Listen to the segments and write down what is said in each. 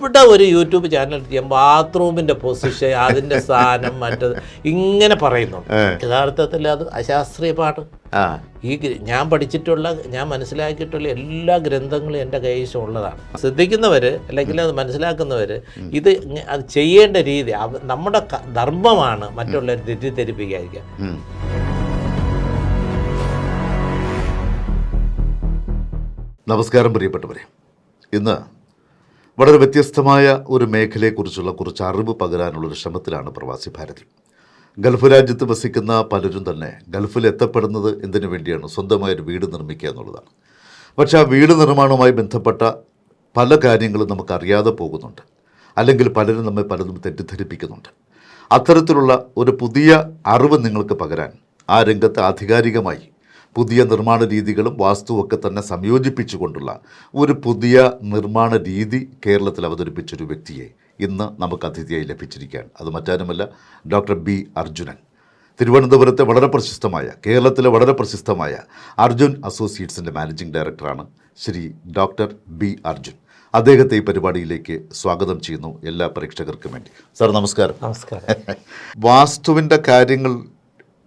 എവിടെ ഒരു YouTube channel ചെയ്യാൻ ബാത്റൂമിന്റെ പൊസിഷൻ അതിന്റെ സ്ഥാനം മറ്റത് ഇങ്ങനെ പറയുന്നുണ്ട്. യഥാർത്ഥത്തിൽ അത് അശാസ്ത്രീയ പാട്ട് ആ. ഈ ഞാൻ പഠിച്ചിട്ടുള്ള ഞാൻ മനസ്സിലാക്കിയിട്ടുള്ള എല്ലാ ഗ്രന്ഥങ്ങളും എന്റെ കൈവശം ഉള്ളതാണ്. ശ്രദ്ധിക്കുന്നവർ അല്ലെങ്കിൽ അത് മനസ്സിലാക്കുന്നവർ ഇത് അത് ചെയ്യേണ്ട രീതി നമ്മുടെ ധർമ്മമാണ് മറ്റുള്ളവർ തെറ്റിദ്ധരിപ്പിക്കാതിരിക്കുക. നമസ്കാരം പ്രിയപ്പെട്ടവരെ. ഇന്ന് വളരെ വ്യത്യസ്തമായ ഒരു മേഖലയെക്കുറിച്ചുള്ള കുറച്ച് അറിവ് പകരാനുള്ളൊരു ശ്രമത്തിലാണ് പ്രവാസി ഭാരതി ഗൾഫ് രാജ്യത്ത് വസിക്കുന്ന പലരും തന്നെ ഗൾഫിൽ എത്തപ്പെടുന്നത് എന്തിനു വേണ്ടിയാണ്? സ്വന്തമായൊരു വീട് നിർമ്മിക്കുക എന്നുള്ളതാണ്. പക്ഷേ ആ വീട് നിർമ്മാണവുമായി ബന്ധപ്പെട്ട പല കാര്യങ്ങളും നമുക്കറിയാതെ പോകുന്നുണ്ട്. അല്ലെങ്കിൽ പലരും നമ്മെ പലതും തെറ്റിദ്ധരിപ്പിക്കുന്നുണ്ട്. അത്തരത്തിലുള്ള ഒരു പുതിയ അറിവ് നിങ്ങൾക്ക് പകരാൻ ആ രംഗത്ത് ആധികാരികമായി പുതിയ നിർമ്മാണ രീതികളും വാസ്തുവൊക്കെ തന്നെ സംയോജിപ്പിച്ചുകൊണ്ടുള്ള ഒരു പുതിയ നിർമ്മാണ രീതി കേരളത്തിൽ അവതരിപ്പിച്ചൊരു വ്യക്തിയെ ഇന്ന് നമുക്ക് അതിഥിയായി ലഭിച്ചിരിക്കുകയാണ് അത് മറ്റാരുമല്ല ഡോക്ടർ ബി അർജുനൻ. തിരുവനന്തപുരത്തെ വളരെ പ്രശസ്തമായ കേരളത്തിലെ വളരെ പ്രശസ്തമായ അർജുൻ അസോസിയേറ്റ്സിന്റെ മാനേജിംഗ് ഡയറക്ടറാണ് ശ്രീ ഡോക്ടർ ബി അർജുൻ. അദ്ദേഹത്തെ ഈ പരിപാടിയിലേക്ക് സ്വാഗതം ചെയ്യുന്നു എല്ലാ പ്രേക്ഷകർക്കും വേണ്ടി. സാർ നമസ്കാരം. നമസ്കാരം. വാസ്തുവിന്റെ കാര്യങ്ങൾ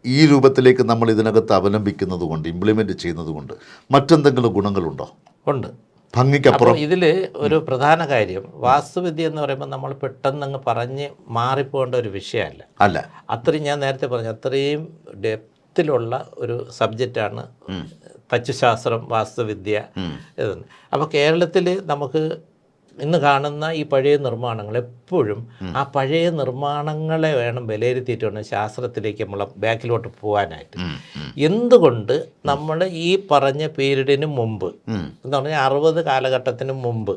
ഈ രൂപത്തിലേക്ക് നമ്മൾ ഇതിനകത്ത് അവലംബിക്കുന്നത് കൊണ്ട് ചെയ്യുന്നതുകൊണ്ട് ചെയ്യുന്നത് കൊണ്ട് മറ്റെന്തെങ്കിലും ഗുണങ്ങളുണ്ടോ? ഉണ്ട്. ഭംഗിക്കപ്പുറം. ഇതിൽ ഒരു പ്രധാന കാര്യം വാസ്തുവിദ്യ എന്ന് പറയുമ്പോൾ നമ്മൾ പെട്ടെന്ന് അങ്ങ് പറഞ്ഞ് മാറിപ്പോകേണ്ട ഒരു വിഷയമല്ല. അല്ല. അത്രയും ഞാൻ നേരത്തെ പറഞ്ഞു അത്രയും ഡെപ്തിലുള്ള ഒരു സബ്ജക്റ്റാണ് തച്ചുശാസ്ത്രം വാസ്തുവിദ്യ ഇതെന്ന്. അപ്പോൾ കേരളത്തിൽ നമുക്ക് ഇന്ന് കാണുന്ന ഈ പഴയ നിർമ്മാണങ്ങൾ എപ്പോഴും ആ പഴയ നിർമ്മാണങ്ങളെ വേണം വിലയിരുത്തിയിട്ട് വേണം ശാസ്ത്രത്തിലേക്ക് നമ്മൾ ബാക്കിലോട്ട് പോകാനായിട്ട് എന്തുകൊണ്ട് നമ്മൾ ഈ പറഞ്ഞ പീരീഡിന് മുമ്പ് എന്ന് പറഞ്ഞാൽ അറുപത് കാലഘട്ടത്തിന് മുമ്പ്.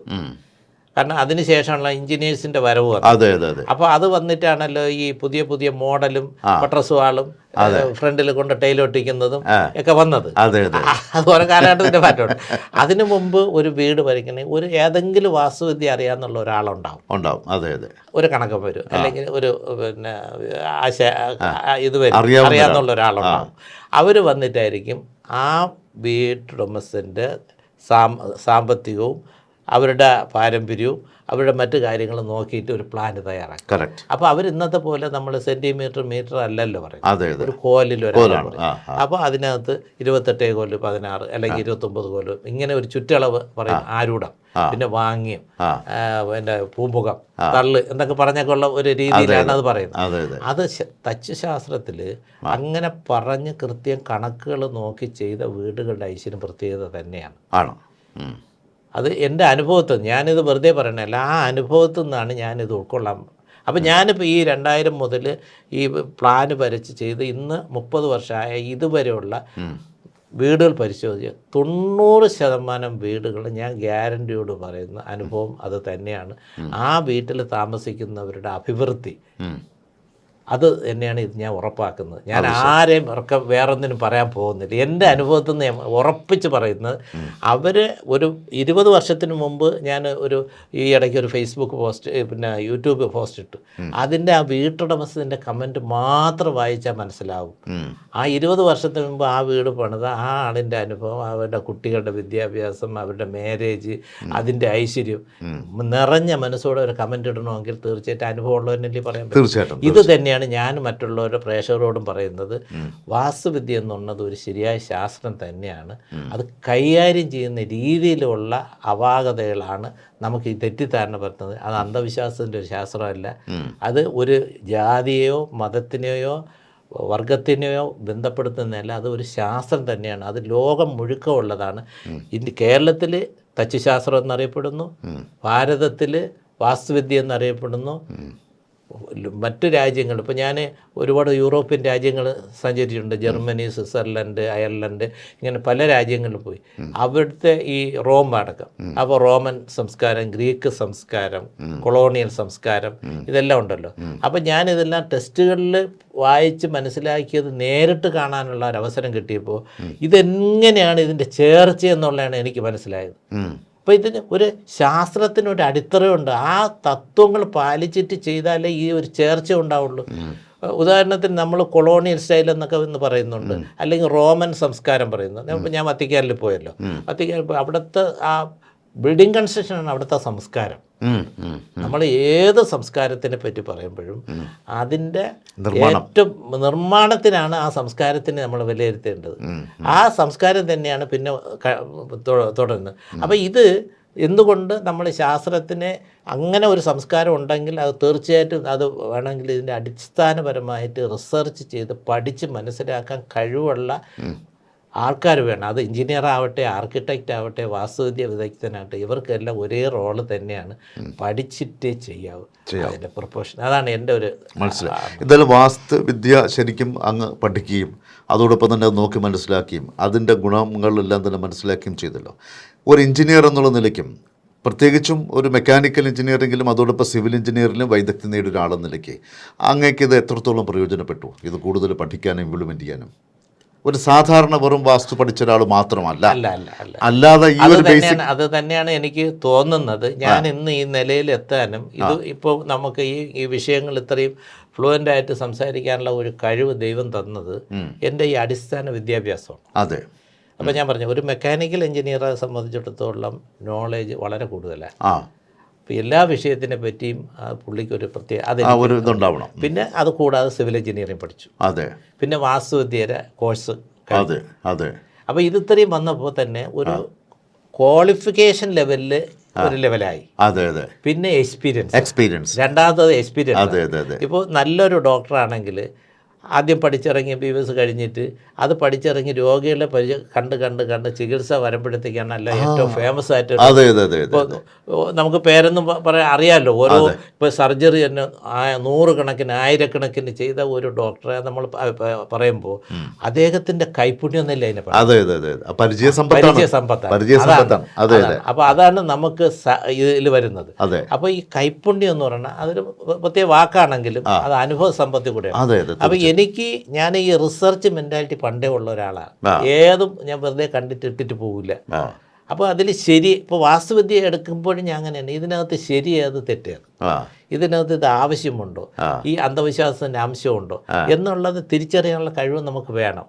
കാരണം അതിനുശേഷമുള്ള എഞ്ചിനീയേഴ്സിന്റെ വരവ് അതെ അതെ അതെ. അപ്പോൾ അത് വന്നിട്ടാണല്ലോ ഈ പുതിയ പുതിയ മോഡലും പട്രസുവാളും ഫ്രണ്ടിൽ കൊണ്ട് ടൈലൊട്ടിക്കുന്നതും ഒക്കെ വന്നത്. അതെ അതെ. അത് ഓരോ കാലഘട്ടത്തിന്റെ മാറ്റമുണ്ട്. അതിനു മുമ്പ് ഒരു വീട് വരയ്ക്കണമെങ്കിൽ ഒരു ഏതെങ്കിലും വാസ്തുവിദ്യ അറിയാന്നുള്ള ഒരാളുണ്ടാവും. ഉണ്ടാവും. അതെ അതെ. ഒരു കണക്ക് വരും. അല്ലെങ്കിൽ ഒരു പിന്നെ ആശ ഇത് വരും. അറിയാന്നുള്ള ഒരാളുണ്ടാവും. അവർ വന്നിട്ടായിരിക്കും ആ വീട്ടുടമസ്ഥന്റെ സാം സാമ്പത്തികവും അവരുടെ പാരമ്പര്യവും അവരുടെ മറ്റു കാര്യങ്ങളും നോക്കിയിട്ട് ഒരു പ്ലാൻ തയ്യാറാക്കും. കറക്റ്റ് അപ്പോൾ അവർ ഇന്നത്തെ പോലെ നമ്മൾ സെന്റിമീറ്റർ മീറ്റർ അല്ലല്ലോ പറയും ഒരു കോലിൽ ഒരാളാണ് അപ്പോൾ അതിനകത്ത് ഇരുപത്തെട്ടേ കോൽ പതിനാറ് അല്ലെങ്കിൽ ഇരുപത്തൊമ്പത് കോൽ ഇങ്ങനെ ഒരു ചുറ്റളവ് പറയും ആരൂഢം. പിന്നെ വാങ്ങിയം പിന്നെ പൂമുഖം തള്ള് എന്നൊക്കെ പറഞ്ഞൊക്കെ ഉള്ള ഒരു രീതിയിലാണ് അത്. പറയുന്നത്. അതെ തച്ചുശാസ്ത്രത്തിൽ അങ്ങനെ പറഞ്ഞ് കൃത്യം കണക്കുകൾ നോക്കി ചെയ്ത വീടുകളുടെ ഐശ്വര്യം പ്രത്യേകത തന്നെയാണ്. ആണോ. അത് എന്റെ അനുഭവത്തിൽ ഞാനിത് വെറുതെ പറയണല്ല ആ അനുഭവത്തിൽ നിന്നാണ് ഞാനിത് ഉൾക്കൊള്ളാൻ അപ്പം ഞാനിപ്പോൾ ഈ രണ്ടായിരം മുതൽ ഈ പ്ലാന് വരച്ച് ചെയ്ത് ഇന്ന് മുപ്പത് വർഷമായ ഇതുവരെയുള്ള വീടുകൾ പരിശോധിച്ച് തൊണ്ണൂറ് ശതമാനം വീടുകൾ ഞാൻ ഗ്യാരണ്ടിയോട് പറയുന്ന അനുഭവം അത് തന്നെയാണ്. ആ വീട്ടിൽ താമസിക്കുന്നവരുടെ അഭിവൃദ്ധി. അത് തന്നെയാണ് ഇത് ഞാൻ ഉറപ്പാക്കുന്നത്. ഞാൻ ആരെയും ഇറക്കം വേറൊന്നിനും പറയാൻ പോകുന്നില്ല. എന്റെ അനുഭവത്തിൽ നിന്ന് ഞാൻ ഉറപ്പിച്ച് പറയുന്നത് അവർ ഒരു ഇരുപത് വർഷത്തിന് മുമ്പ് ഞാൻ ഒരു ഈ ഇടയ്ക്ക് ഒരു ഫേസ്ബുക്ക് പോസ്റ്റ് പിന്നെ യൂട്യൂബ് പോസ്റ്റ് ഇട്ടു. അതിന്റെ ആ വീട്ടുടമസ്ഥന്റെ കമന്റ് മാത്രം വായിച്ചാൽ മനസ്സിലാവും. ആ ഇരുപത് വർഷത്തിന് മുമ്പ് ആ വീട് പണിത ആ ആളിന്റെ അനുഭവം അവരുടെ കുട്ടികളുടെ വിദ്യാഭ്യാസം അവരുടെ മാരേജ് അതിന്റെ ഐശ്വര്യം നിറഞ്ഞ മനസ്സോടെ ഒരു കമന്റ് ഇടണമെങ്കിൽ തീർച്ചയായിട്ടും അനുഭവമുള്ളവരല്ലേ പറയാം പറയാൻ പറ്റും. തീർച്ചയായിട്ടും ഇത് തന്നെയാണ് ഞാൻ മറ്റുള്ളവരുടെ പ്രേക്ഷകരോടും പറയുന്നത്. വാസ്തുവിദ്യ എന്നുള്ളത് ഒരു ശരിയായ ശാസ്ത്രം തന്നെയാണ്. അത് കൈകാര്യം ചെയ്യുന്ന രീതിയിലുള്ള അപാകതകളാണ് നമുക്ക് ഈ തെറ്റിദ്ധാരണ പറ്റുന്നത് അത് അന്ധവിശ്വാസത്തിന്റെ ഒരു ശാസ്ത്രമല്ല. അത് ഒരു ജാതിയെയോ മതത്തിനെയോ വർഗത്തിനെയോ ബന്ധപ്പെടുത്തുന്നതല്ല. അത് ഒരു ശാസ്ത്രം തന്നെയാണ്. അത് ലോകം മുഴുക്കമുള്ളതാണ് ഇന്ത്യ കേരളത്തിൽ തച്ചുശാസ്ത്രം എന്നറിയപ്പെടുന്നു. ഭാരതത്തിൽ വാസ്തുവിദ്യ എന്നറിയപ്പെടുന്നു. മറ്റു രാജ്യങ്ങൾ ഇപ്പോൾ ഞാൻ ഒരുപാട് യൂറോപ്യൻ രാജ്യങ്ങൾ സഞ്ചരിച്ചിട്ടുണ്ട്. ജർമ്മനി സ്വിറ്റ്സർലൻഡ് അയർലൻഡ് ഇങ്ങനെ പല രാജ്യങ്ങളിൽ പോയി. അവിടുത്തെ ഈ റോം അടക്കം അപ്പോൾ റോമൻ സംസ്കാരം ഗ്രീക്ക് സംസ്കാരം കൊളോണിയൽ സംസ്കാരം ഇതെല്ലാം ഉണ്ടല്ലോ. അപ്പോൾ ഞാൻ ഇതെല്ലാം ടെസ്റ്റുകളിൽ വായിച്ച് മനസ്സിലാക്കിയത് നേരിട്ട് കാണാനുള്ള ഒരു അവസരം കിട്ടിയപ്പോൾ ഇതെങ്ങനെയാണ് ഇതിന്റെ ചേർച്ച എന്നുള്ളതാണ് എനിക്ക് മനസ്സിലായത്. അപ്പോൾ ഇതിന് ഒരു ശാസ്ത്രത്തിനൊരു അടിത്തറയുണ്ട്. ആ തത്വങ്ങൾ പാലിച്ചിട്ട് ചെയ്താലേ ഈ ഒരു ചേർച്ച ഉണ്ടാവുള്ളൂ. ഉദാഹരണത്തിന് നമ്മൾ കൊളോണിയൽ സ്റ്റൈൽ എന്നൊക്കെ എന്ന് പറയുന്നുണ്ട്. അല്ലെങ്കിൽ റോമൻ സംസ്കാരം പറയുന്നു. ഞാൻ വത്തിക്കാനിൽ പോയല്ലോ. വത്തിക്കാനിൽ പോയി അവിടുത്തെ ആ ബിൽഡിംഗ് കൺസ്ട്രക്ഷനാണ് അവിടുത്തെ സംസ്കാരം. നമ്മൾ ഏത് സംസ്കാരത്തിനെ പറ്റി പറയുമ്പോഴും അതിന്റെ. ഏറ്റവും നിർമ്മാണത്തിനാണ് ആ സംസ്കാരത്തിനെ നമ്മൾ വിലയിരുത്തേണ്ടത്. ആ സംസ്കാരം തന്നെയാണ് പിന്നെ തുടരുന്നത്. അപ്പോൾ ഇത് എന്തുകൊണ്ട് നമ്മൾ ശാസ്ത്രത്തിനെ അങ്ങനെ ഒരു സംസ്കാരം ഉണ്ടെങ്കിൽ അത് തീർച്ചയായിട്ടും അത് വേണമെങ്കിൽ ഇതിന്റെ അടിസ്ഥാനപരമായിട്ട് റിസർച്ച് ചെയ്ത് പഠിച്ച് മനസ്സിലാക്കാൻ കഴിവുള്ള ആൾക്കാർ വേണം. അത് എഞ്ചിനീയർ ആവട്ടെ ആർക്കിടെക്റ്റ് ആവട്ടെ വാസ്തുവിദ്യ വിദഗ്ധനാകട്ടെ ഇവർക്കെല്ലാം ഒരേ റോൾ തന്നെയാണ് പഠിച്ചിട്ടേ ചെയ്യാവൂ. അതിന്റെ പ്രൊപ്പോഷൻ അതാണ് എന്റെ ഒരു മനസ്സിലായി. എന്തായാലും വാസ്തുവിദ്യ ശരിക്കും അങ്ങ് പഠിക്കുകയും അതോടൊപ്പം തന്നെ അത് നോക്കി മനസ്സിലാക്കുകയും അതിന്റെ ഗുണങ്ങളെല്ലാം തന്നെ മനസ്സിലാക്കുകയും ചെയ്തല്ലോ. ഒരു എഞ്ചിനീയർ എന്നുള്ള നിലയ്ക്കും പ്രത്യേകിച്ചും ഒരു മെക്കാനിക്കൽ എഞ്ചിനീയറിംഗിലും അതോടൊപ്പം സിവിൽ എഞ്ചിനീയറിലും വൈദഗ്ധ്യം നേടിയ ഒരാളെന്ന നിലയ്ക്ക് അങ്ങേക്ക് ഇത് എത്രത്തോളം പ്രയോജനപ്പെട്ടു? ഇത് കൂടുതൽ പഠിക്കാനും ഇംപ്ലിമെന്റ് ചെയ്യാനും. ഒരു സാധാരണ വെറും വാസ്തു പഠിച്ച ഒരാൾ മാത്രമല്ല. അല്ല അല്ല അല്ല. അല്ലാതെ ഈ അത് ഒരു ബേസിക് തന്നെയാണ് അത് തന്നെയാണ് എനിക്ക് തോന്നുന്നത്. ഞാൻ ഇന്ന് ഈ നിലയിൽ എത്താനും ഇത് ഇപ്പോൾ നമുക്ക് ഈ ഈ വിഷയങ്ങൾ ഇത്രയും ഫ്ലുവന്റ് ആയിട്ട് സംസാരിക്കാനുള്ള ഒരു കഴിവ് ദൈവം തന്നത് എന്റെ ഈ അടിസ്ഥാന വിദ്യാഭ്യാസമാണ്. അതെ. അപ്പം ഞാൻ പറഞ്ഞു ഒരു മെക്കാനിക്കൽ എഞ്ചിനീയറെ സംബന്ധിച്ചിടത്തോളം നോളേജ് വളരെ കൂടുതലാണ്. അപ്പോൾ എല്ലാ വിഷയത്തിനെ പറ്റിയും ആ പുള്ളിക്ക് ഒരു പ്രത്യേക അത് ഒരു ഇതുണ്ടാവണം. പിന്നെ അത് കൂടാതെ സിവിൽ എഞ്ചിനീയറിംഗ് പഠിച്ചു. അതെ. പിന്നെ വാസ്തുവിദ്യയുടെ കോഴ്സ് അതെ അതെ. അപ്പോൾ ഇത് ഇത്രയും വന്നപ്പോൾ തന്നെ ഒരു ക്വാളിഫിക്കേഷൻ ലെവലിൽ ഒരു ലെവലായി അതെ അതെ. പിന്നെ എക്സ്പീരിയൻസ് എക്സ്പീരിയൻസ് രണ്ടാമത്തത് എക്സ്പീരിയൻസ് അതെ അതെ അതെ. ഇപ്പോൾ നല്ലൊരു ഡോക്ടറാണെങ്കിൽ ആദ്യം പഠിച്ചിറങ്ങി ബി എസ് കഴിഞ്ഞിട്ട് അത് പഠിച്ചിറങ്ങി രോഗികളെ പരി കണ്ട് കണ്ട് കണ്ട് ചികിത്സ വരുമ്പോഴത്തേക്കാണ് അല്ല ഏറ്റവും ഫേമസ് ആയിട്ട് നമുക്ക് പേരൊന്നും പറയാൻ അറിയാമല്ലോ ഓരോ ഇപ്പോൾ സർജറി തന്നെ നൂറുകണക്കിന് ആയിരക്കണക്കിന് ചെയ്ത ഒരു ഡോക്ടറെ നമ്മൾ പറയുമ്പോൾ അദ്ദേഹത്തിന്റെ കൈപ്പുണ്യം എന്നല്ലേ അതിനെ പരിചയ സമ്പത്താണ്. അപ്പോൾ അതാണ്. നമുക്ക് ഇതിൽ വരുന്നത്. അപ്പോൾ ഈ കൈപ്പുണ്യം എന്ന് പറഞ്ഞാൽ അതൊരു പ്രത്യേക വാക്കാണെങ്കിലും അത് അനുഭവ സമ്പത്തി കൂടെയാണ്. അപ്പോൾ എനിക്ക് ഞാൻ ഈ റിസർച്ച് മെന്റാലിറ്റി പണ്ടേ ഉള്ള ഒരാളാണ്. ഏതും ഞാൻ വെറുതെ കണ്ടിട്ട് ഇട്ടിട്ട് പോകില്ല അപ്പൊ അപ്പോൾ അതിൽ ശരി ഇപ്പോൾ വാസ്തുവിദ്യ എടുക്കുമ്പോഴും ഞാൻ അങ്ങനെയാണ്. ഇതിനകത്ത് ശരി ഏത് തെറ്റേത് ഇതിനകത്ത് ഇത് ആവശ്യമുണ്ടോ? ഈ അന്ധവിശ്വാസത്തിന്റെ അംശമുണ്ടോ എന്നുള്ളത് തിരിച്ചറിയാനുള്ള കഴിവ് നമുക്ക് വേണം.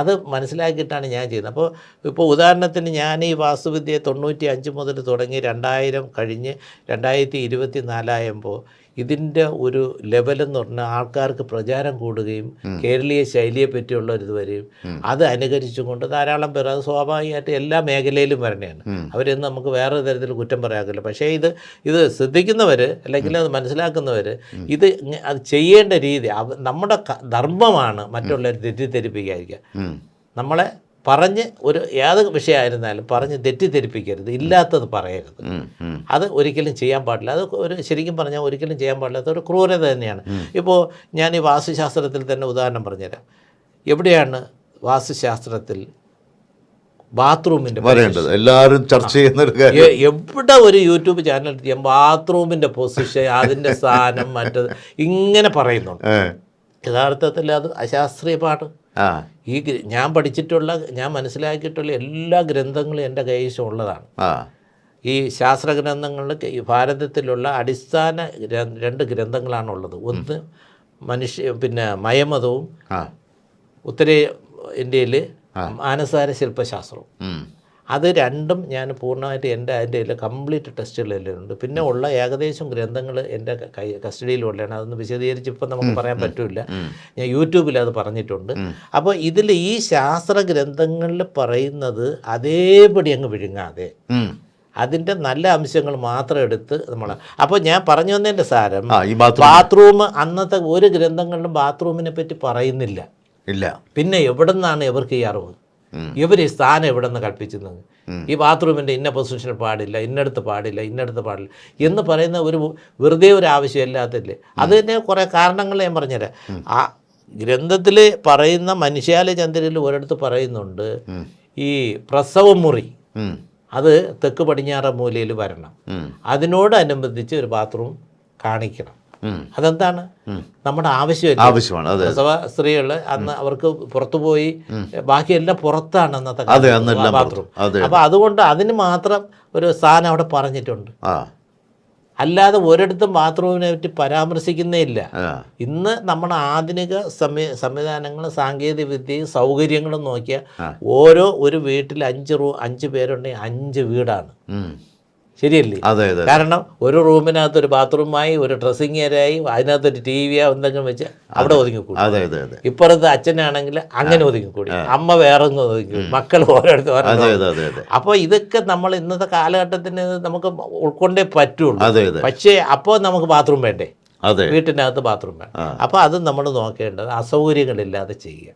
അത് മനസ്സിലാക്കിയിട്ടാണ് ഞാൻ ചെയ്യുന്നത്. അപ്പോൾ ഇപ്പോൾ ഉദാഹരണത്തിന് ഞാൻ ഈ വാസ്തുവിദ്യ തൊണ്ണൂറ്റി അഞ്ച് മുതൽ തുടങ്ങി രണ്ടായിരം കഴിഞ്ഞ് രണ്ടായിരത്തി ഇരുപത്തി നാലായപ്പോൾ ഇതിന്റെ ഒരു ലെവലെന്ന് പറഞ്ഞാൽ ആൾക്കാർക്ക് പ്രചാരം കൂടുകയും കേരളീയ ശൈലിയെ പറ്റിയുള്ള ഒരു ഇത് വരികയും അത് അനുകരിച്ചുകൊണ്ട് ധാരാളം പേർ അത് സ്വാഭാവികമായിട്ട് എല്ലാ മേഖലയിലും വരണയാണ്. അവരെന്ന് നമുക്ക് വേറെ തരത്തിൽ കുറ്റം പറയാക്കില്ല പക്ഷേ ഇത് ഇത് ശ്രദ്ധിക്കുന്നവർ അല്ലെങ്കിൽ അത് മനസ്സിലാക്കുന്നവർ ഇത് അത് ചെയ്യേണ്ട രീതി നമ്മുടെ ധർമ്മമാണ് മറ്റുള്ളവരെ തെറ്റിദ്ധരിപ്പിക്കാതിരിക്കുക. നമ്മളെ പറഞ്ഞ് ഒരു ഏത് വിഷയമായിരുന്നാലും പറഞ്ഞ് തെറ്റിദ്ധരിപ്പിക്കരുത് ഇല്ലാത്തത് പറയരുത്. അത് ഒരിക്കലും ചെയ്യാൻ പാടില്ല. അത് ഒരു ശരിക്കും പറഞ്ഞാൽ ഒരിക്കലും ചെയ്യാൻ പാടില്ലാത്ത ഒരു ക്രൂരത തന്നെയാണ്. ഇപ്പോൾ ഞാൻ ഈ വാസ്തുശാസ്ത്രത്തിൽ തന്നെ ഉദാഹരണം പറഞ്ഞുതരാം. എവിടെയാണ് വാസ്തുശാസ്ത്രത്തിൽ ബാത്റൂമിന്റെ എല്ലാവരും ചർച്ച ചെയ്യുന്ന എവിടെ ഒരു യൂട്യൂബ് ചാനൽ ചെയ്യാൻ ബാത്റൂമിന്റെ പൊസിഷൻ അതിന്റെ സ്ഥാനം മറ്റത് ഇങ്ങനെ പറയുന്നുണ്ട്. യഥാർത്ഥത്തിൽ അത് അശാസ്ത്രീയമാണ്. ആ ഈ ഞാൻ പഠിച്ചിട്ടുള്ള ഞാൻ മനസ്സിലാക്കിയിട്ടുള്ള എല്ലാ ഗ്രന്ഥങ്ങളും എന്റെ കൈവശം ഉള്ളതാണ് ആ. ഈ ശാസ്ത്ര ഗ്രന്ഥങ്ങളിൽ ഈ ഭാരതത്തിലുള്ള അടിസ്ഥാന രണ്ട് ഗ്രന്ഥങ്ങളാണ് ഉള്ളത് ഒന്ന് മനുഷ്യ പിന്നെ മയമതവും ഉത്തരേ ഇന്ത്യയിൽ മാനസാര ശില്പശാസ്ത്രവും. അത് രണ്ടും ഞാൻ പൂർണമായിട്ട് എന്റെ അതിന്റെ കംപ്ലീറ്റ് ടെസ്റ്റുകളെല്ലാം ഉണ്ട്. പിന്നെ ഉള്ള ഏകദേശം ഗ്രന്ഥങ്ങൾ എന്റെ കൈ കസ്റ്റഡിയിലുള്ളതാണ് അതൊന്ന് വിശദീകരിച്ച് ഇപ്പം നമുക്ക് പറയാൻ പറ്റില്ല. ഞാൻ യൂട്യൂബിൽ അത് പറഞ്ഞിട്ടുണ്ട്. അപ്പോൾ ഇതിൽ ഈ ശാസ്ത്ര ഗ്രന്ഥങ്ങളിൽ പറയുന്നത് അതേപടി അങ്ങ് വിഴുങ്ങാതെ. അതിന്റെ നല്ല അംശങ്ങൾ മാത്രം എടുത്ത് നമ്മൾ അപ്പോൾ ഞാൻ പറഞ്ഞു വന്നതിന്റെ സാരം ബാത്റൂം. അന്നത്തെ ഒരു ഗ്രന്ഥങ്ങളിലും ബാത്റൂമിനെ പറ്റി പറയുന്നില്ല. ഇല്ല. പിന്നെ എവിടെ നിന്നാണ് ഇവർക്ക് ഈ അറിവ്. ഇവർ ഈ സ്ഥാനം എവിടെ നിന്ന്. ഈ ബാത്റൂമിന്റെ ഇന്ന പൊസിഷനിൽ പാടില്ല ഇന്നടത്ത് പാടില്ല ഇന്നടത്ത് പാടില്ല എന്ന് പറയുന്ന ഒരു വെറുതെ ഒരു ആവശ്യമില്ലാത്തില്ലേ അത് തന്നെ കുറേ കാരണങ്ങൾ ഞാൻ പറഞ്ഞുതരാം. ആ ഗ്രന്ഥത്തിൽ പറയുന്ന മനുഷ്യാല ചന്ദ്രനിൽ ഒരിടത്ത് പറയുന്നുണ്ട് ഈ പ്രസവമുറി അത് തെക്ക് പടിഞ്ഞാറ മൂലയിൽ വരണം. അതിനോടനുബന്ധിച്ച് ഒരു ബാത്റൂം കാണിക്കണം. അതെന്താണ്? നമ്മുടെ ആവശ്യമില്ല? ആവശ്യമാണ് പ്രസവ സ്ത്രീകൾ അന്ന് അവർക്ക് പുറത്തു പോയി ബാക്കിയെല്ലാം പുറത്താണ് അന്നത്തെ ബാത്റൂം. അപ്പോൾ അതുകൊണ്ട് അതിന് മാത്രം ഒരു സ്ഥാനം അവിടെ പറഞ്ഞിട്ടുണ്ട്. അല്ലാതെ ഒരിടത്തും ബാത്റൂമിനെ പറ്റി പരാമർശിക്കുന്നേ ഇല്ല. ഇന്ന് നമ്മുടെ ആധുനിക സംവി സംവിധാനങ്ങളും സാങ്കേതിക വിദ്യയും സൗകര്യങ്ങളും നോക്കിയാൽ ഓരോ ഒരു വീട്ടിൽ അഞ്ച് റൂ അഞ്ച് പേരുണ്ടെങ്കിൽ അഞ്ച് വീടാണ്. ശരിയല്ലേ? അതെ കാരണം ഒരു റൂമിനകത്ത് ഒരു ബാത്റൂമായി ഒരു ഡ്രസ്സിങ് അതിനകത്ത് ഒരു ടി വിയോ എന്തെങ്കിലും വെച്ച് അവിടെ ഒതുങ്ങിക്കൂടി. അതെ അതെ അതെ. ഇപ്പുറത്ത് അച്ഛനാണെങ്കിൽ അങ്ങനെ ഒതുങ്ങിക്കൂടി. അമ്മ വേറെ ഒന്നും ഒതുങ്ങി മക്കൾ ഓരോരുത്തർ അപ്പോൾ ഇതൊക്കെ നമ്മൾ ഇന്നത്തെ കാലഘട്ടത്തിന് നമുക്ക് ഉൾക്കൊണ്ടേ പറ്റുള്ളൂ. പക്ഷേ അപ്പോൾ നമുക്ക് ബാത്റൂം വേണ്ടേ? വീട്ടിനകത്ത് ബാത്റൂം വേണം. അപ്പോൾ അത് നമ്മൾ നോക്കേണ്ടത് അസൗകര്യങ്ങളില്ലാതെ ചെയ്യുക.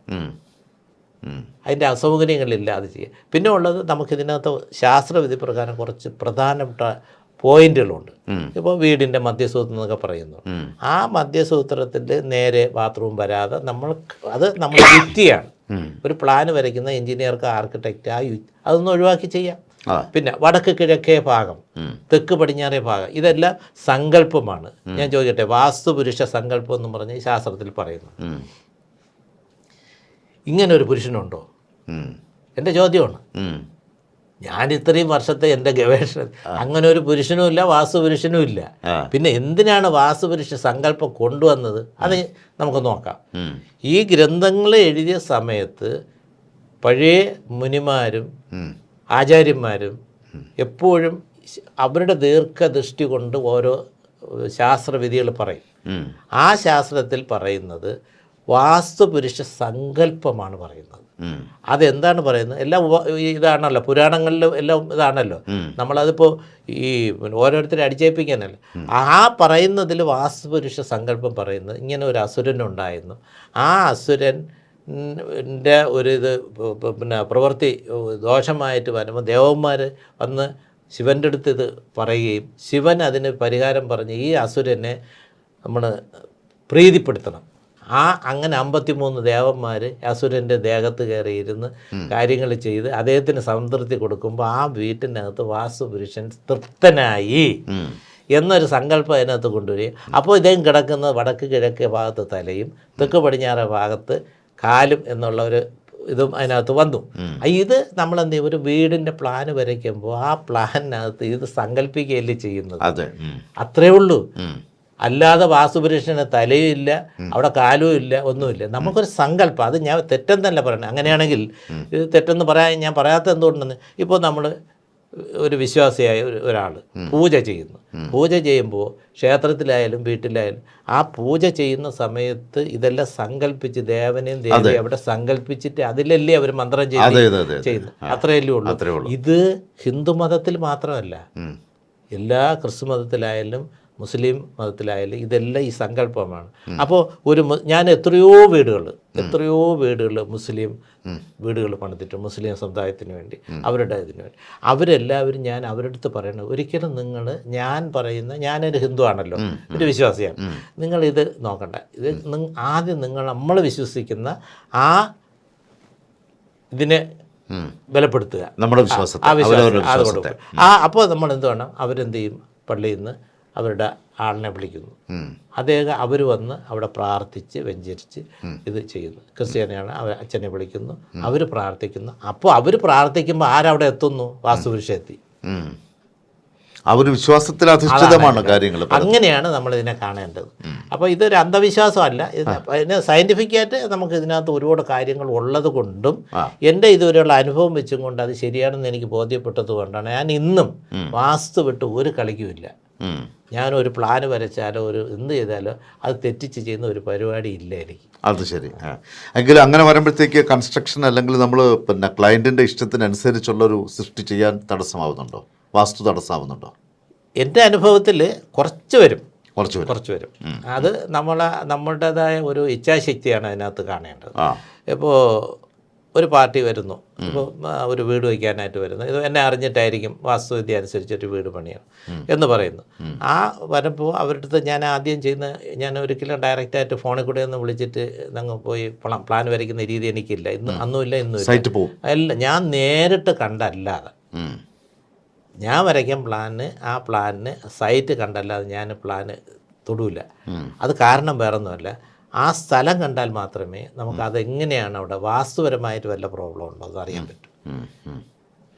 അതിന്റെ അസൗകര്യങ്ങളില്ലാതെ ചെയ്യുക പിന്നെ ഉള്ളത് നമുക്കിതിനകത്ത് ശാസ്ത്രവിധി പ്രകാരം കുറച്ച് പ്രധാനപ്പെട്ട പോയിന്റുകളുണ്ട്. ഇപ്പോൾ വീടിന്റെ മധ്യസൂത്രം എന്നൊക്കെ പറയുന്നു. ആ മധ്യസൂത്രത്തിൽ നേരെ ബാത്റൂം വരാതെ നമ്മൾ അത് നമ്മൾ യുക്തിയാണ്. ഒരു പ്ലാൻ വരയ്ക്കുന്ന എഞ്ചിനീയർക്ക് ആർക്കിടെക്റ്റ് ആ യു അതൊന്നും ഒഴിവാക്കി ചെയ്യാം. പിന്നെ വടക്ക് കിഴക്കേ ഭാഗം തെക്ക് പടിഞ്ഞാറേ ഭാഗം ഇതെല്ലാം സങ്കല്പമാണ്. ഞാൻ ചോദിക്കട്ടെ വാസ്തുപുരുഷ സങ്കല്പം എന്ന് പറഞ്ഞ് ശാസ്ത്രത്തിൽ പറയുന്നു. ഇങ്ങനെ ഒരു പുരുഷനുണ്ടോ എന്റെ ചോദ്യമാണ്. ഞാൻ ഇത്രയും വർഷത്തെ എന്റെ ഗവേഷണം അങ്ങനെ ഒരു പുരുഷനും ഇല്ല വാസ്തുപുരുഷനും ഇല്ല. പിന്നെ എന്തിനാണ് വാസ്തുപുരുഷ സങ്കല്പം കൊണ്ടുവന്നത്? അത് നമുക്ക് നോക്കാം. ഈ ഗ്രന്ഥങ്ങൾ എഴുതിയ സമയത്ത് പഴയ മുനിമാരും ആചാര്യന്മാരും എപ്പോഴും അവരുടെ ദീർഘദൃഷ്ടി കൊണ്ട് ഓരോ ശാസ്ത്രവിധികൾ പറയും. ആ ശാസ്ത്രത്തിൽ പറയുന്നത് വാസ്തുപുരുഷ സങ്കല്പമാണ് പറയുന്നത്. അതെന്താണ് പറയുന്നത്? എല്ലാം ഇതാണല്ലോ പുരാണങ്ങളിലും എല്ലാം ഇതാണല്ലോ. നമ്മളതിപ്പോൾ ഈ ഓരോരുത്തരെ അടിച്ചേൽപ്പിക്കാനല്ല. ആ പറയുന്നതിൽ വാസ്തുപുരുഷ സങ്കല്പം പറയുന്നത് ഇങ്ങനെ ഒരു അസുരൻ ഉണ്ടായിരുന്നു ആ അസുരൻ ഒരു ഇത് പിന്നെ പ്രവൃത്തി ദോഷമായിട്ട് വരുമ്പോൾ ദേവന്മാർ വന്ന് ശിവന്റെ അടുത്ത് ഇത് പറയുകയും ശിവൻ അതിന് പരിഹാരം പറഞ്ഞ് ഈ അസുരനെ നമ്മൾ പ്രീതിപ്പെടുത്തണം. ആ അങ്ങനെ അമ്പത്തിമൂന്ന് ദേവന്മാർ അസുരന്റെ ദേഹത്ത് കയറി ഇരുന്ന് കാര്യങ്ങൾ ചെയ്ത് അദ്ദേഹത്തിന് സംതൃപ്തി കൊടുക്കുമ്പോൾ ആ വീട്ടിനകത്ത് വാസുപുരുഷൻ തൃപ്തനായി എന്നൊരു സങ്കല്പം അതിനകത്ത് കൊണ്ടുവരികയും അപ്പോൾ ഇദ്ദേഹം കിടക്കുന്ന വടക്ക് കിഴക്ക് ഭാഗത്ത് തലയും തെക്ക് പടിഞ്ഞാറ ഭാഗത്ത് കാലും എന്നുള്ള ഒരു ഇതും അതിനകത്ത് വന്നു. ഇത് നമ്മൾ എന്ത് ചെയ്യും? ഒരു വീടിന്റെ പ്ലാൻ വരയ്ക്കുമ്പോൾ ആ പ്ലാനിനകത്ത് ഇത് സങ്കല്പിക്കുകയല്ലേ ചെയ്യുന്നത്? അത്രേ ഉള്ളൂ. അല്ലാതെ വാസുപുരുഷന് തലയും ഇല്ല അവിടെ കാലും ഇല്ല ഒന്നുമില്ല. നമുക്കൊരു സങ്കല്പം. അത് ഞാൻ തെറ്റെന്നല്ല പറയണേ. അങ്ങനെയാണെങ്കിൽ ഇത് തെറ്റെന്ന് പറയാൻ ഞാൻ പറയാത്ത എന്തുകൊണ്ടെന്ന് ഇപ്പോൾ നമ്മൾ ഒരു വിശ്വാസിയായ ഒരു ഒരാൾ പൂജ ചെയ്യുന്നു. പൂജ ചെയ്യുമ്പോൾ ക്ഷേത്രത്തിലായാലും വീട്ടിലായാലും ആ പൂജ ചെയ്യുന്ന സമയത്ത് ഇതെല്ലാം സങ്കല്പിച്ച് ദേവനെയും ദേവിയും അവിടെ സങ്കല്പിച്ചിട്ട് അതിലല്ലേ അവർ മന്ത്രം ചെയ്ത് ചെയ്യുന്നു അത്രയല്ലേ ഉള്ളൂ. ഇത് ഹിന്ദു മതത്തിൽ മാത്രമല്ല എല്ലാ ക്രിസ്തു മതത്തിലായാലും മുസ്ലിം മതത്തിലായാലും ഇതെല്ലാം ഈ സങ്കല്പമാണ്. അപ്പോൾ ഒരു ഞാൻ എത്രയോ വീടുകൾ എത്രയോ വീടുകൾ മുസ്ലിം വീടുകൾ പണിതിട്ട് മുസ്ലിം സമുദായത്തിന് വേണ്ടി അവരുടെ ഇതിന് വേണ്ടി. അവരെല്ലാവരും ഞാൻ അവരുടെ അടുത്ത് പറയണത് ഒരിക്കലും നിങ്ങൾ ഞാൻ പറയുന്ന ഞാനൊരു ഹിന്ദു ആണല്ലോ ഒരു വിശ്വാസിയാണ്. നിങ്ങൾ ഇത് നോക്കണ്ട. ഇത് ആദ്യം നിങ്ങൾ നമ്മൾ വിശ്വസിക്കുന്ന ആ ഇതിനെ ബലപ്പെടുത്തുക. നമ്മുടെ വിശ്വാസത്തെ ആ അപ്പോൾ നമ്മൾ എന്ത് വേണം? അവരെന്ത് ചെയ്യും? പള്ളിയിൽ നിന്ന് അവരുടെ ആളിനെ വിളിക്കുന്നു. അദ്ദേഹം അവർ വന്ന് അവിടെ പ്രാർത്ഥിച്ച് വെഞ്ചരിച്ച് ഇത് ചെയ്യുന്നു. ക്രിസ്ത്യാനിയാണ് അവർ അച്ഛനെ വിളിക്കുന്നു. അവർ പ്രാർത്ഥിക്കുന്നു. അപ്പോൾ അവർ പ്രാർത്ഥിക്കുമ്പോൾ ആരവിടെ എത്തുന്നു? വാസ്തുപുരുഷ എത്തി ഉം. ആ ഒരു വിശ്വാസത്തിൽ അധിഷ്ഠിതമാണ് കാര്യങ്ങൾ അങ്ങനെയാണ് നമ്മൾ ഇതിനെ കാണേണ്ടത് അപ്പോൾ ഇതൊരു അന്ധവിശ്വാസമല്ല. ഇതിനെ സയന്റിഫിക് സയന്റിഫിക്കായിട്ട് നമുക്ക് ഇതിനകത്ത് ഒരുപാട് കാര്യങ്ങൾ ഉള്ളത് കൊണ്ടും. എന്റെ ഇതുവരെയുള്ള അനുഭവം വെച്ചും കൊണ്ട് അത് ശരിയാണെന്ന് എനിക്ക് ബോധ്യപ്പെട്ടത് കൊണ്ടാണ്. ഞാൻ ഇന്നും വാസ്തു വിട്ട് ഒരു കളിക്കുമില്ല. ഞാനൊരു പ്ലാൻ വരച്ചാലോ ഒരു എന്ത് ചെയ്താലോ അത് തെറ്റിച്ച് ചെയ്യുന്ന ഒരു പരിപാടി ഇല്ല എനിക്ക്. അത് ശരി. എങ്കിലും അങ്ങനെ വരുമ്പോഴത്തേക്ക് കൺസ്ട്രക്ഷൻ അല്ലെങ്കിൽ നമ്മൾ പിന്നെ ക്ലയന്റിന്റെ ഇഷ്ടത്തിനനുസരിച്ചുള്ളൊരു സൃഷ്ടി ചെയ്യാൻ തടസ്സമാവുന്നുണ്ടോ? വാസ്തു തടസ്സമാവുന്നുണ്ടോ? എന്റെ അനുഭവത്തിൽ കുറച്ച് വരും. കുറച്ച് കുറച്ച് വരും. അത് നമ്മളെ നമ്മളുടേതായ ഒരു ഇച്ഛാശക്തിയാണ് അതിനകത്ത് കാണേണ്ടത്. ഇപ്പോൾ ഒരു പാർട്ടി വരുന്നു. ഇപ്പോൾ ഒരു വീട് വയ്ക്കാനായിട്ട് വരുന്നു. ഇത് എന്നെ അറിഞ്ഞിട്ടായിരിക്കും വാസ്തുവിദ്യ അനുസരിച്ചൊരു വീട് പണിയണം എന്ന് പറയുന്നു. ആ വരുമ്പോൾ അവരുടെ അടുത്ത് ഞാൻ ആദ്യം ചെയ്യുന്ന ഞാൻ ഒരിക്കലും ഡയറക്റ്റായിട്ട് ഫോണിൽ കൂടെ ഒന്ന് വിളിച്ചിട്ട് ഞങ്ങൾ പോയി പ്ല- പ്ലാൻ വരയ്ക്കുന്ന രീതി എനിക്കില്ല. ഇന്ന് അന്നുമില്ല ഇന്നും അല്ല ഞാൻ നേരിട്ട് കണ്ടല്ലാതെ. ഞാൻ വരയ്ക്കാൻ പ്ലാന് ആ പ്ലാനിന് സൈറ്റ് കണ്ടല്ലാതെ ഞാൻ പ്ലാന് തൊടൂല. അത് കാരണം വേറൊന്നുമല്ല. ആ സ്ഥലം കണ്ടാൽ മാത്രമേ നമുക്ക് അതെങ്ങനെയാണ് അവിടെ വാസ്തുപരമായിട്ട് വല്ല പ്രോബ്ലം ഉണ്ടോ എന്ന് അറിയാൻ പറ്റും.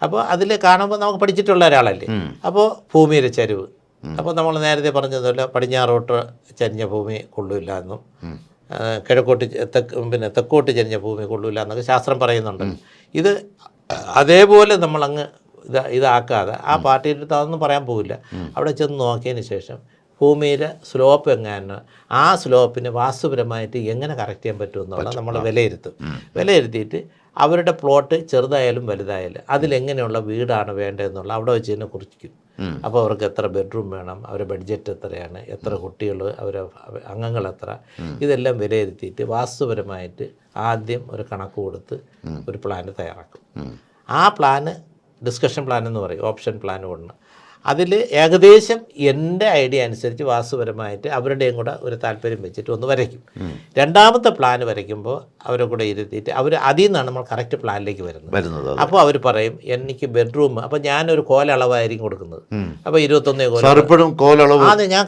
അപ്പോൾ അതിൽ കാണുമ്പോൾ നമുക്ക് പഠിച്ചിട്ടുള്ള ഒരാളല്ലേ? അപ്പോൾ ഭൂമിയുടെ ചരിവ്. അപ്പോൾ നമ്മൾ നേരത്തെ പറഞ്ഞതുപോലെ പടിഞ്ഞാറോട്ട് ചരിഞ്ഞ ഭൂമി കൊള്ളില്ല എന്നും കിഴക്കോട്ട് തെക്ക് പിന്നെ തെക്കോട്ട് ചരിഞ്ഞ ഭൂമി കൊള്ളില്ല എന്നൊക്കെ ശാസ്ത്രം പറയുന്നുണ്ട്. ഇത് അതേപോലെ നമ്മളങ്ങ് ഇത് ഇതാക്കാതെ ആ പാർട്ടിയുടെ അടുത്ത് അതൊന്നും പറയാൻ പോകില്ല അവിടെ ചെന്ന് നോക്കിയതിന് ശേഷം ഭൂമിയിലെ സ്ലോപ്പ് എങ്ങനെ ആ സ്ലോപ്പിന് വാസ്തുപരമായിട്ട് എങ്ങനെ കറക്റ്റ് ചെയ്യാൻ പറ്റുമെന്നുള്ളത് നമ്മൾ വിലയിരുത്തും. വിലയിരുത്തിയിട്ട് അവരുടെ പ്ലോട്ട് ചെറുതായാലും വലുതായാലും അതിലെങ്ങനെയുള്ള വീടാണ് വേണ്ടതെന്നുള്ള അവിടെ വെച്ച് തന്നെ കുറിക്കും. അപ്പോൾ അവർക്ക് എത്ര ബെഡ്റൂം വേണം അവരുടെ ബഡ്ജറ്റ് എത്രയാണ് എത്ര കുട്ടികൾ അവരെ അംഗങ്ങൾ എത്ര? ഇതെല്ലാം വിലയിരുത്തിയിട്ട് വാസ്തുപരമായിട്ട് ആദ്യം ഒരു കണക്ക് കൊടുത്ത് ഒരു പ്ലാന് തയ്യാറാക്കും. ആ പ്ലാന് ഡിസ്കഷൻ പ്ലാൻ എന്ന് പറയും ഓപ്ഷൻ പ്ലാൻ കൊണ്ട് അതിൽ ഏകദേശം എന്റെ ഐഡിയ അനുസരിച്ച് വാസ്തുപരമായിട്ട് അവരുടെയും കൂടെ ഒരു താല്പര്യം വെച്ചിട്ട് ഒന്ന് വരയ്ക്കും. രണ്ടാമത്തെ പ്ലാൻ വരയ്ക്കുമ്പോൾ അവരെ കൂടെ ഇരുത്തിയിട്ട് അവർ അതിൽ നിന്നാണ് നമ്മൾ കറക്റ്റ് പ്ലാനിലേക്ക് വരുന്നത്. അപ്പോൾ അവർ പറയും എനിക്ക് ബെഡ്റൂം അപ്പോൾ ഞാനൊരു കോലളവായിരിക്കും കൊടുക്കുന്നത്. അപ്പോൾ ഇരുപത്തൊന്നേ കോലം അത് ഞാൻ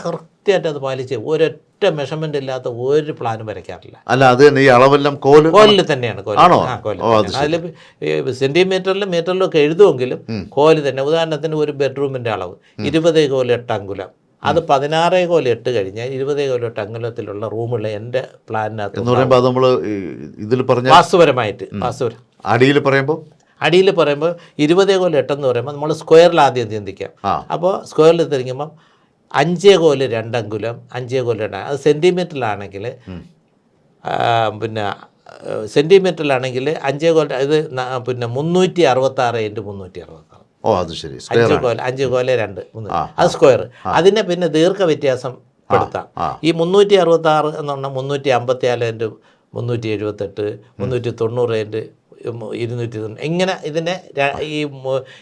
കൃത്യമായിട്ട് അത് പാലിച്ച് ഒരൊറ്റ മെഷർമെന്റ് ഇല്ലാത്ത ഒരു പ്ലാനും വരയ്ക്കാറില്ല. അല്ല അത് തന്നെ ഈ അളവെല്ലാം കോൽ കോലിൽ തന്നെയാണ് കോൽ ആണോ? ആ കോലിൽ ഓ, അത്. അതിൽ സെന്റിമീറ്ററിലും മീറ്ററിലും ഒക്കെ എഴുതുമെങ്കിലും കോൽ തന്നെ. ഉദാഹരണത്തിന് ഒരു ബെഡ്റൂമിന്റെ അളവ് ഇരുപതേ കോൽ എട്ട് അങ്കുലം. അത് പതിനാറേ കോൽ എട്ട് കഴിഞ്ഞാൽ ഇരുപതേ കോൽ എട്ട് അങ്കുലത്തിലുള്ള റൂമുള്ള എന്റെ പ്ലാനിനകത്ത് എന്ന് പറയുമ്പോൾ അത് നമ്മൾ ഇതിൽ പറഞ്ഞ വാസ്തുപരമായിട്ട് വാസ്തുപരം അടിയിൽ പറയുമ്പോൾ അടിയിൽ പറയുമ്പോൾ ഇരുപതേ കോൽ എട്ടെന്ന് പറയുമ്പോൾ നമ്മൾ സ്ക്വയറിൽ ആദ്യം ചിന്തിക്കാം? ആ. അപ്പോൾ സ്ക്വയറിൽ തിരിക്കുമ്പം അഞ്ചേ കോൽ രണ്ടങ്കുലം അഞ്ചേ കോൽ രണ്ട് അത് സെന്റിമീറ്ററിലാണെങ്കിൽ പിന്നെ സെന്റിമീറ്ററിലാണെങ്കിൽ അഞ്ചേ കോൽ ഇത് പിന്നെ മുന്നൂറ്റി അറുപത്താറ് ഇന്റു മുന്നൂറ്റി അറുപത്താറ് ഓ അത് ശരി. അഞ്ച് കോല അഞ്ച് കോല രണ്ട് അത് സ്ക്വയർ അതിനെ പിന്നെ ദീർഘ വ്യത്യാസം പെടുത്താം. ഈ മുന്നൂറ്റി അറുപത്തി ആറ് എന്ന് പറഞ്ഞാൽ മുന്നൂറ്റി അമ്പത്തി നാല് ഇന്റു മുന്നൂറ്റി എഴുപത്തെട്ട് മുന്നൂറ്റി തൊണ്ണൂറ് ഇന്റു ഇരുന്നൂറ്റി തൊണ്ണൂറ് ഇങ്ങനെ ഇതിനെ ഈ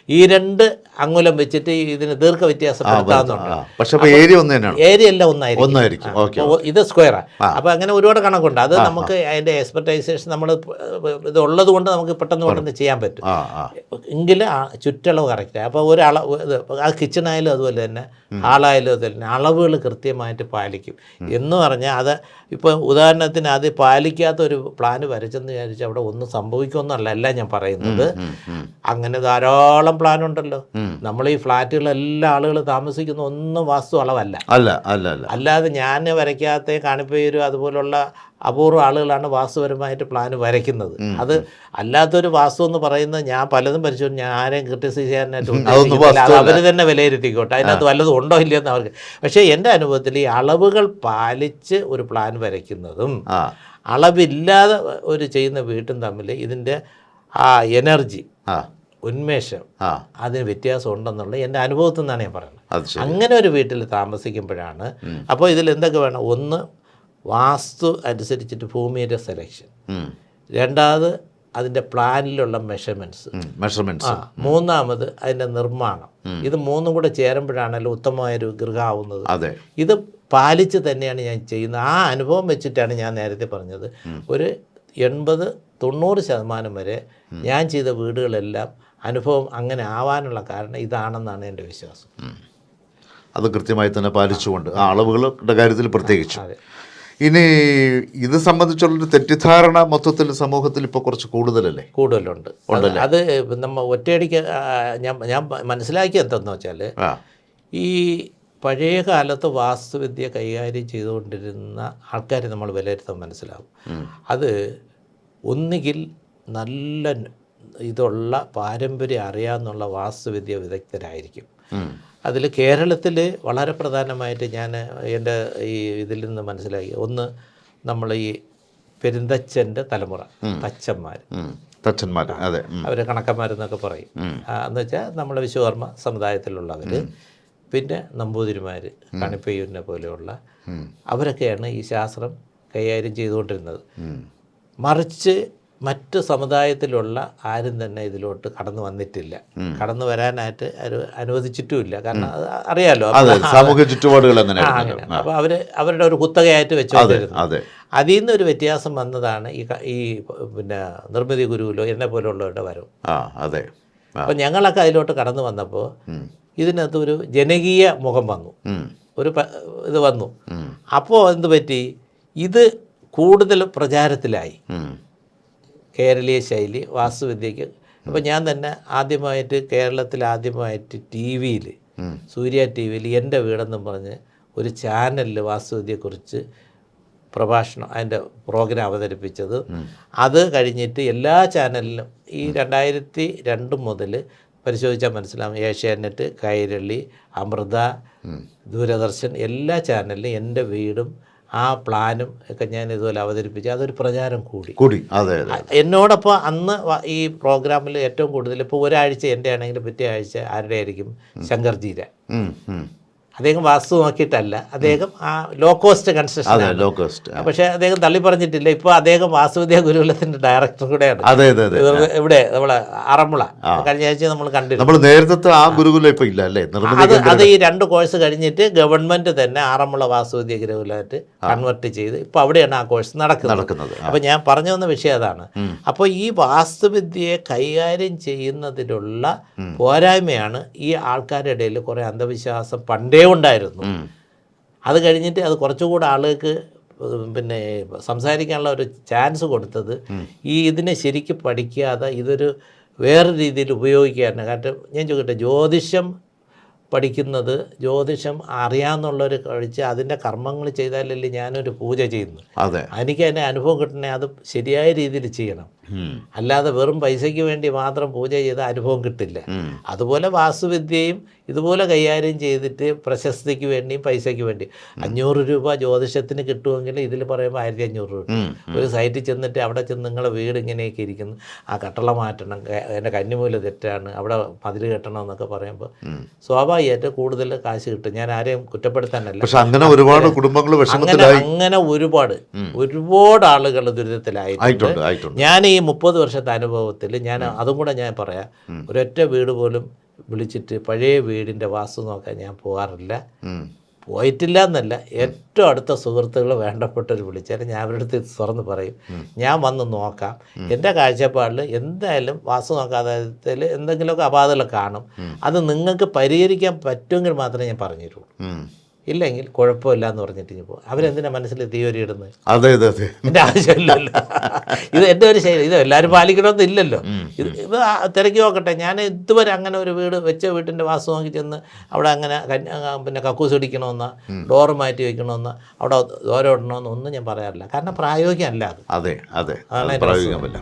ഈ രണ്ട് അങ്കുലം വെച്ചിട്ട് ഇതിന് ദീർഘ വ്യത്യാസം പക്ഷെ അപ്പോൾ ഏരിയ ഒന്ന് തന്നെയാണ് ഏരിയ എല്ലാം ഒന്നായിരിക്കും. ഇത് സ്ക്വയറാണ് അപ്പൊ അങ്ങനെ ഒരുപാട് കണക്കുണ്ട്. അത് നമുക്ക് അതിന്റെ എക്സ്പെർട്ടൈസേഷൻ നമ്മൾ ഇത് ഉള്ളത് കൊണ്ട് നമുക്ക് പെട്ടെന്ന് പെട്ടെന്ന് ചെയ്യാൻ പറ്റും. ആ ആ. എങ്കിൽ ചുറ്റളവ് കറക്റ്റ്. അപ്പോൾ ഒരു അളവ് കിച്ചൺ ആ കിച്ചണായാലും അതുപോലെ തന്നെ ഹാളായാലും അതുപോലെ തന്നെ അളവുകൾ കൃത്യമായിട്ട് പാലിക്കും. എന്ന് പറഞ്ഞാൽ അത് ഇപ്പോൾ ഉദാഹരണത്തിന് അത് പാലിക്കാത്ത ഒരു പ്ലാന് വരച്ചെന്ന് വിചാരിച്ചാൽ അവിടെ ഒന്നും സംഭവിക്കുമെന്നല്ല അല്ല ഞാൻ പറയുന്നത്. അങ്ങനെ ധാരാളം പ്ലാൻ ഉണ്ടല്ലോ. നമ്മൾ ഈ ഫ്ലാറ്റുകളെല്ലാം ആളുകൾ താമസിക്കുന്ന ഒന്നും വാസ്തു അളവല്ല. അല്ല അല്ല അല്ല. അല്ലാതെ ഞാൻ വരയ്ക്കാത്ത കാണിപ്പേരും അതുപോലുള്ള അപൂർവ ആളുകളാണ് വാസ്തുപരമായിട്ട് പ്ലാൻ വരയ്ക്കുന്നത്. അത് അല്ലാത്തൊരു വാസ്തു എന്ന് പറയുന്നത് ഞാൻ പലതും പരിശോധിച്ചു ഞാൻ ആരെയും ക്രിട്ടിസൈസ് ചെയ്യാനായിട്ട് അവർ തന്നെ വിലയിരുത്തിക്കോട്ടെ. അതിനകത്ത് വല്ലതും ഉണ്ടോ ഇല്ലയോ എന്ന് അവർക്ക്. പക്ഷേ എന്റെ അനുഭവത്തിൽ ഈ അളവുകൾ പാലിച്ച് ഒരു പ്ലാൻ വരയ്ക്കുന്നതും അളവില്ലാതെ ഒരു ചെയ്യുന്ന വീട്ടും തമ്മിൽ ഇതിന്റെ ആ എനർജി ആ. ഉന്മേഷം അതിന് വ്യത്യാസം ഉണ്ടെന്നുള്ള എന്റെ അനുഭവത്തിൽ നിന്നാണ് ഞാൻ പറയുന്നത്. അങ്ങനെ ഒരു വീട്ടിൽ താമസിക്കുമ്പോഴാണ് അപ്പോൾ ഇതിൽ എന്തൊക്കെ വേണം? ഒന്ന് വാസ്തു അനുസരിച്ചിട്ട് ഭൂമിയുടെ സെലക്ഷൻ രണ്ടാമത് അതിന്റെ പ്ലാനിലുള്ള മെഷർമെന്റ്സ് മെഷർമെന്റ്സ് മൂന്നാമത് അതിന്റെ നിർമ്മാണം. ഇത് മൂന്നും കൂടെ ചേരുമ്പോഴാണല്ലോ ഉത്തമമായൊരു ഗൃഹാവുന്നത്. അതെ. ഇത് പാലിച്ച് തന്നെയാണ് ഞാൻ ചെയ്യുന്നത്. ആ അനുഭവം വെച്ചിട്ടാണ് ഞാൻ നേരത്തെ പറഞ്ഞത്. ഒരു എൺപത് തൊണ്ണൂറ് ശതമാനം വരെ ഞാൻ ചെയ്ത വീടുകളെല്ലാം അനുഭവം അങ്ങനെ ആവാനുള്ള കാരണം ഇതാണെന്നാണ് എന്റെ വിശ്വാസം. അത് കൃത്യമായി തന്നെ പാലിച്ചുകൊണ്ട് ആ അളവുകളുടെ കാര്യത്തിൽ പ്രത്യേകിച്ച്. ഇനി ഇത് സംബന്ധിച്ചുള്ളൊരു തെറ്റിദ്ധാരണ മൊത്തത്തിൽ സമൂഹത്തിൽ ഇപ്പോൾ കുറച്ച് കൂടുതലല്ലേ? കൂടുതലുണ്ട്. അത് നമ്മ നമ്മൾ ഒറ്റയടിക്ക് ഞാൻ ഞാൻ മനസ്സിലാക്കിയ എന്തെന്ന് വെച്ചാൽ ഈ പഴയ കാലത്ത് വാസ്തുവിദ്യ കൈകാര്യം ചെയ്തുകൊണ്ടിരുന്ന ആൾക്കാരെ നമ്മൾ വിലയിരുത്താൻ മനസ്സിലാവും. അത് ഒന്നുകിൽ നല്ല ഇതുള്ള പാരമ്പര്യം അറിയാമെന്നുള്ള വാസ്തുവിദ്യ വിദഗ്ധരായിരിക്കും. അതിൽ കേരളത്തിൽ വളരെ പ്രധാനമായിട്ട് ഞാൻ എന്റെ ഈ ഇതിൽ നിന്ന് മനസ്സിലാക്കി. ഒന്ന് നമ്മൾ ഈ പെരുന്തച്ഛന്റെ തലമുറ തച്ചന്മാർ. തച്ചന്മാർ അതെ. അവർ കണക്കന്മാരെന്നൊക്കെ പറയും. എന്ന് വെച്ചാൽ നമ്മളെ വിശ്വകർമ്മ സമുദായത്തിലുള്ളവർ പിന്നെ നമ്പൂതിരിമാർ കണിപ്പയ്യൂരിനെ പോലെയുള്ള അവരൊക്കെയാണ് ഈ ശാസ്ത്രം കൈകാര്യം ചെയ്തുകൊണ്ടിരുന്നത്. മറിച്ച് മറ്റ് സമുദായത്തിലുള്ള ആരും തന്നെ ഇതിലോട്ട് കടന്നു വന്നിട്ടില്ല. കടന്നു വരാനായിട്ട് അനുവദിച്ചിട്ടുമില്ല. കാരണം അത് അറിയാലോ. സാമൂഹ്യ ചുറ്റുപാടുകൾ അപ്പൊ അവർ അപ്പോൾ അവർ അവരുടെ ഒരു കുത്തകയായിട്ട് വെച്ചു അതെ അതിൽ നിന്ന് ഒരു വ്യത്യാസം വന്നതാണ് ഈ ഈ പിന്നെ നിർമ്മിതി ഗുരുവിലോ എന്നെ പോലുള്ളവരുടെ വരവ്. അതെ. അപ്പം ഞങ്ങളൊക്കെ അതിലോട്ട് കടന്നു വന്നപ്പോൾ ഇതിനകത്ത് ഒരു ജനകീയ മുഖം വന്നു. ഒരു ഇത് വന്നു. അപ്പോ അപ്പോൾ എന്ത് പറ്റി? ഇത് കൂടുതൽ പ്രചാരത്തിലായി. കേരളീയ ശൈലി വാസ്തുവിദ്യക്ക് അപ്പോൾ ഞാൻ തന്നെ ആദ്യമായിട്ട് കേരളത്തിൽ ആദ്യമായിട്ട് ടി വിയിൽ സൂര്യ ടി വിയിൽ എന്റെ വീടെന്നും പറഞ്ഞ് ഒരു ചാനലിൽ വാസ്തുവിദ്യയെക്കുറിച്ച് പ്രഭാഷണം അതിന്റെ പ്രോഗ്രാം അവതരിപ്പിച്ചത്. അത് കഴിഞ്ഞിട്ട് എല്ലാ ചാനലിലും ഈ രണ്ടായിരത്തി രണ്ട് മുതൽ പരിശോധിച്ചാൽ മനസ്സിലാവും. ഏഷ്യാനെറ്റ് കൈരളി അമൃത ദൂരദർശൻ എല്ലാ ചാനലിലും എന്റെ വീടും ആ പ്ലാനും ഒക്കെ ഞാൻ ഇതുപോലെ അവതരിപ്പിച്ച് അതൊരു പ്രചാരം കൂടി. കൂടി. അതെ എന്നോടൊപ്പം അന്ന് ഈ പ്രോഗ്രാമിൽ ഏറ്റവും കൂടുതൽ ഇപ്പോൾ ഒരാഴ്ച എന്റെ ആണെങ്കിൽ പിറ്റേ ആഴ്ച ആരുടെ ആയിരിക്കും ശങ്കർജീര. അദ്ദേഹം വാസ്തു നോക്കിയിട്ടല്ല. അദ്ദേഹം ആ low cost construction low cost പക്ഷേ അദ്ദേഹം തള്ളി പറഞ്ഞിട്ടില്ല. ഇപ്പോൾ അദ്ദേഹം വാസുവിദ്യ ഗുരുകുലത്തിന്റെ ഡയറക്ടർ കൂടെയാണ്. അതെ അതെ അതെ. ഇവിടെ നമ്മളെ ആറന്മുള. കഴിഞ്ഞ ആഴ്ച നമ്മൾ കണ്ടിട്ടുണ്ട് നമ്മൾ നേരത്തെ ആ ഗുരുകുലം ഇപ്പോൾ ഇല്ല അല്ലേ? അത് അത് ഈ രണ്ട് കോഴ്സ് കഴിഞ്ഞിട്ട് ഗവൺമെന്റ് തന്നെ ആറന്മുള വാസുവിദ്യ ഗുരുകുലമായിട്ട് കൺവെർട്ട് ചെയ്ത് ഇപ്പോൾ അവിടെയാണ് ആ കോഴ്സ് നടക്കുന്നത്. നടക്കുന്നത് അപ്പോൾ ഞാൻ പറഞ്ഞു വന്ന വിഷയം അതാണ്. അപ്പോൾ ഈ വാസ്തുവിദ്യയെ കൈകാര്യം ചെയ്യുന്നതിലുള്ള പോരായ്മയാണ് ഈ ആൾക്കാരുടെ ഇടയിൽ കുറേ അന്ധവിശ്വാസം പണ്ടേ ഉണ്ടായിരുന്നു. ഉം. അത് കഴിഞ്ഞിട്ട് അത് കുറച്ചുകൂടെ ആളുകൾക്ക് പിന്നെ സംസാരിക്കാനുള്ള ഒരു ചാൻസ് കൊടുത്തത് ഈ ഇതിനെ ശരിക്കും പഠിക്കാതെ ഇതൊരു വേറെ രീതിയിൽ ഉപയോഗിക്കാറുണ്ട് കാരണം ഞാൻ ചോദിക്കട്ടെ ജ്യോതിഷം പഠിക്കുന്നത് ജ്യോതിഷം അറിയാമെന്നുള്ളവർ കഴിച്ച് അതിന്റെ കർമ്മങ്ങൾ ചെയ്താലല്ലേ ഞാനൊരു പൂജ ചെയ്യുന്നു അതെ. എനിക്ക് അതിന്റെ അനുഭവം കിട്ടണേ അത് ശരിയായ രീതിയിൽ ചെയ്യണം. അല്ലാതെ വെറും പൈസയ്ക്ക് വേണ്ടി മാത്രം പൂജ ചെയ്ത അനുഭവം കിട്ടില്ല. അതുപോലെ വാസ്തുവിദ്യയും ഇതുപോലെ കൈകാര്യം ചെയ്തിട്ട് പ്രശസ്തിക്ക് വേണ്ടിയും പൈസയ്ക്ക് വേണ്ടി അഞ്ഞൂറ് രൂപ ജ്യോതിഷത്തിന് കിട്ടുമെങ്കിൽ ഇതിൽ പറയുമ്പോൾ ആയിരത്തി അഞ്ഞൂറ് രൂപ ഒരു സൈറ്റിൽ ചെന്നിട്ട് അവിടെ ചെന്ന് നിങ്ങളെ വീട് ഇങ്ങനെയൊക്കെ ഇരിക്കുന്നു. ആ കട്ടള മാറ്റണം എന്റെ കന്നിമൂല തെറ്റാണ് അവിടെ മതിൽ കെട്ടണം എന്നൊക്കെ പറയുമ്പോൾ സ്വാഭാവികമായിട്ട് കൂടുതൽ കാശ് കിട്ടും. ഞാൻ ആരെയും കുറ്റപ്പെടുത്താനല്ല. പക്ഷെ അങ്ങനെ ഒരുപാട് കുടുംബങ്ങൾ അങ്ങനെ അങ്ങനെ ഒരുപാട് ഒരുപാട് ആളുകൾ ദുരിതത്തിലായിട്ടുണ്ട്. ഞാൻ ഈ മുപ്പത് വർഷത്തെ അനുഭവത്തിൽ ഞാൻ അതും കൂടെ ഞാൻ പറയാം. ഒരൊറ്റ വീട് പോലും വിളിച്ചിട്ട് പഴയ വീടിന്റെ വാസ്തു നോക്കാൻ ഞാൻ പോകാറില്ല. പോയിട്ടില്ല എന്നല്ല. ഏറ്റവും അടുത്ത സുഹൃത്തുക്കൾ വേണ്ടപ്പെട്ടവർ വിളിച്ചാൽ ഞാൻ അവരുടെ അടുത്ത് തുറന്ന് പറയും. ഞാൻ വന്ന് നോക്കാം. എന്റെ കാഴ്ചപ്പാടിൽ എന്തായാലും വാസ്തു നോക്കാതെ എന്തെങ്കിലുമൊക്കെ അപാധകൾ കാണും. അത് നിങ്ങൾക്ക് പരിഹരിക്കാൻ പറ്റുമെങ്കിൽ മാത്രമേ ഞാൻ പറഞ്ഞു തരുള്ളൂ. ഇല്ലെങ്കിൽ കുഴപ്പമില്ല എന്ന് പറഞ്ഞിട്ട് ഇനി പോകും. അവരെന്തിനാ മനസ്സിൽ തിയോരി ഇടുന്നത് അതെ അതെ അതെ. എന്റെ ആവശ്യമില്ലല്ലോ. ഇത് എന്റെ ഒരു ശൈലി ഇത് എല്ലാവരും പാലിക്കണമെന്നില്ലല്ലോ ഇത് ഇത് തിരക്കി നോക്കട്ടെ. ഞാൻ ഇതുവരെ അങ്ങനെ ഒരു വീട് വെച്ച വീട്ടിന്റെ വാസം നോക്കി ചെന്ന് അവിടെ അങ്ങനെ പിന്നെ കക്കൂസ് ഇടിക്കണമെന്ന് ഡോറ് മാറ്റി വെക്കണമെന്ന് അവിടെ ദോരം ഇടണമെന്ന് ഒന്നും ഞാൻ പറയാറില്ല. കാരണം പ്രായോഗികമല്ല അത്. അതെ അതെ. അതാണ് പ്രായോഗികമല്ല.